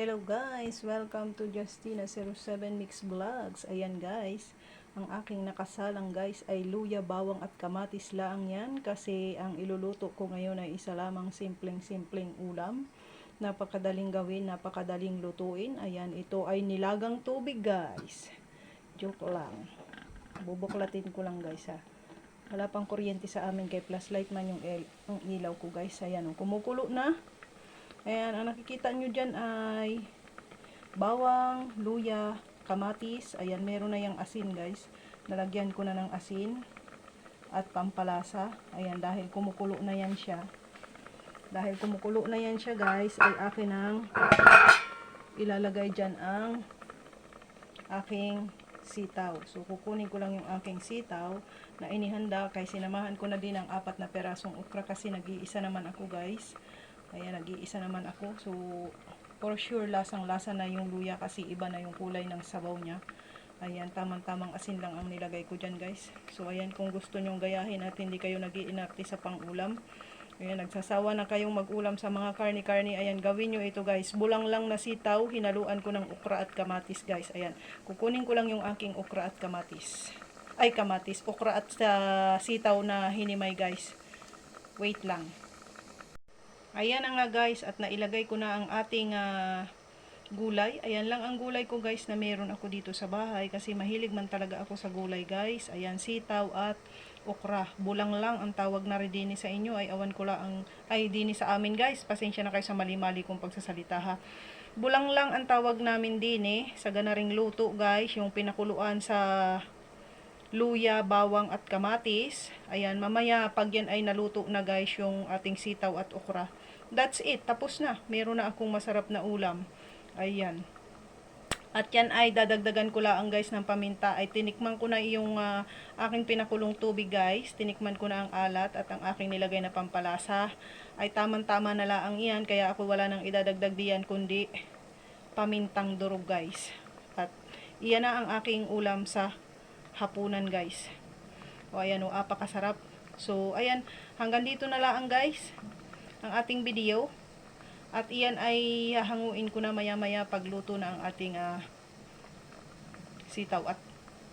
Hello guys! Welcome to Justina07 Mix Vlogs. Ayan guys, ang aking nakasalang guys ay luya, bawang at kamatis lang yan kasi ang iluluto ko ngayon ay isa lamang simpleng-simpleng ulam. Napakadaling gawin, napakadaling lutuin. Ayan, ito ay nilagang tubig guys. Joke lang. Bubuklatin ko lang guys ha. Wala pang kuryente sa amin kay plus light man yung, el- ang ilaw ko guys. Ayan, oh, kumukulo na. Ayan, ang nakikita nyo dyan ay bawang, luya, kamatis. Ayan, meron na yung asin guys. Nalagyan ko na ng asin at pampalasa. Ayan, dahil kumukulo na yan siya. Dahil kumukulo na yan siya guys, ay akin ang ilalagay dyan ang aking sitaw. So, kukunin ko lang yung aking sitaw na inihanda kay sinamahan ko na din ang apat na perasong okra kasi nag-iisa naman ako guys. Ayan, nag-iisa naman ako. So, for sure, lasang-lasa na yung luya kasi iba na yung kulay ng sabaw niya. Ayan, tamang-tamang asin lang ang nilagay ko dyan, guys. So, ayan, kung gusto nyong gayahin at hindi kayo nag sa pangulam. Ayan, nagsasawa na kayong mag-ulam sa mga karni-karni. Ayan, gawin nyo ito, guys. Bulang lang na sitaw, hinaluan ko ng okra at kamatis, guys. Ayan, kukunin ko lang yung aking okra at kamatis. Ay, kamatis. Okra at uh, sitaw na hinimay, guys. Wait lang. Ayan nga guys at nailagay ko na ang ating ah, gulay. Ayan lang ang gulay ko guys na meron ako dito sa bahay kasi mahilig man talaga ako sa gulay guys. Ayan sitaw at okra. Bulang lang ang tawag na rin din sa inyo ay awan ko lang ang ay dini sa amin guys. Pasensya na kayo sa mali-mali kong pagsasalita ha. Bulang lang ang tawag namin din eh, sa ganaring luto guys, yung pinakuluan sa luya, bawang at kamatis. Ayan, mamaya pag yan ay naluto na guys yung ating sitaw at okra. That's it, tapos na. Meron na akong masarap na ulam. Ayan. At yan ay dadagdagan ko lang guys ng paminta. Ay tinikman ko na yung ah, aking pinakulong tubig guys. Tinikman ko na ang alat at ang aking nilagay na pampalasa. Ay tamang-tama na lang iyan. Kaya ako wala nang idadagdag diyan kundi pamintang durog guys. At iyan na ang aking ulam sa hapunan guys. O ayan o, apakasarap. So ayan, hanggang dito na lang guys ang ating video. At iyan ay hahanguin ko na maya-maya pagluto na ang ating ah, sitaw at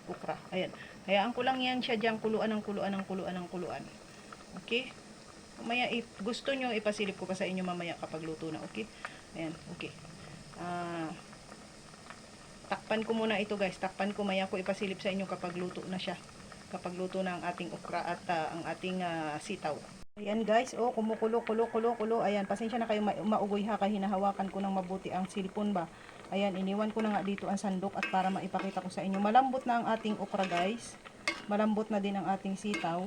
ukra. Ayan. Hayaan ko lang yan siya dyan kuluan ng kuluan ng kuluan ng kuluan. Okay? Mamaya, if gusto nyo, ipasilip ko pa sa inyo mamaya kapag luto na. Okay? Ayan. Okay. Ah, takpan ko muna ito guys. Takpan ko maya ko ipasilip sa inyo kapag luto na siya. Kapag luto na ang ating okra at ah, ang ating ah, sitaw. Ayan guys, oh kumukulo, kulo, kulo, kulo. Ayan, pasensya na kayo ma maugoy ha, kaya hinahawakan ko ng mabuti ang silpon ba. Ayan, iniwan ko na nga dito ang sandok at para maipakita ko sa inyo. Malambot na ang ating okra guys. Malambot na din ang ating sitaw.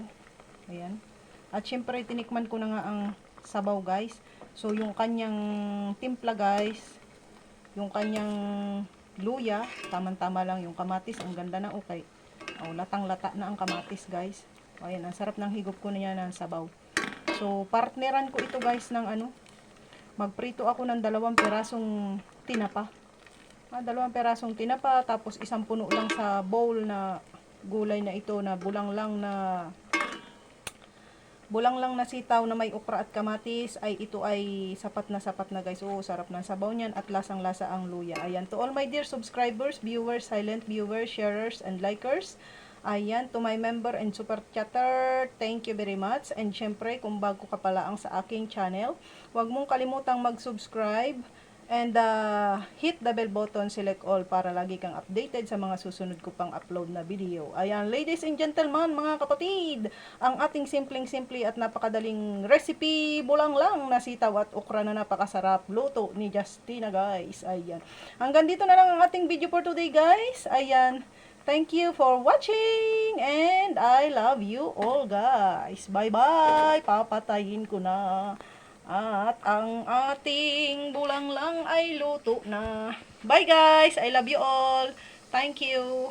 Ayan. At syempre, tinikman ko na nga ang sabaw guys. So, yung kanyang timpla guys, yung kanyang luya, tamang-tama lang yung kamatis, ang ganda na okay. Oh, latang-lata na ang kamatis guys. O, ayan, ang sarap ng higop ko na yan ng sabaw. So, partneran ko ito guys ng ano, magprito ako ng dalawang perasong tinapa. Ah, dalawang perasong tinapa, tapos isang puno lang sa bowl na gulay na ito na bulang lang na bulang lang na sitaw na may okra at kamatis ay ito ay sapat na sapat na guys. Oo, sarap ng sabaw niyan at lasang lasa ang luya. Ayan, to all my dear subscribers, viewers, silent viewers, sharers, and likers. Ayan, to my member and super chatter, thank you very much. And syempre, kung bago ka pala ang sa aking channel, huwag mong kalimutang mag-subscribe and uh, hit the bell button, select all para lagi kang updated sa mga susunod ko pang upload na video. Ayan, ladies and gentlemen, mga kapatid, ang ating simpleng-simple at napakadaling recipe, bulang lang na sitaw at okra na napakasarap luto ni Justina guys. Ayan. Hanggang dito na lang ang ating video for today guys. Ayan. Thank you for watching and I love you all guys. Bye-bye. Papatayin ko na. At ang ating bulang lang ay luto na. Bye guys. I love you all. Thank you.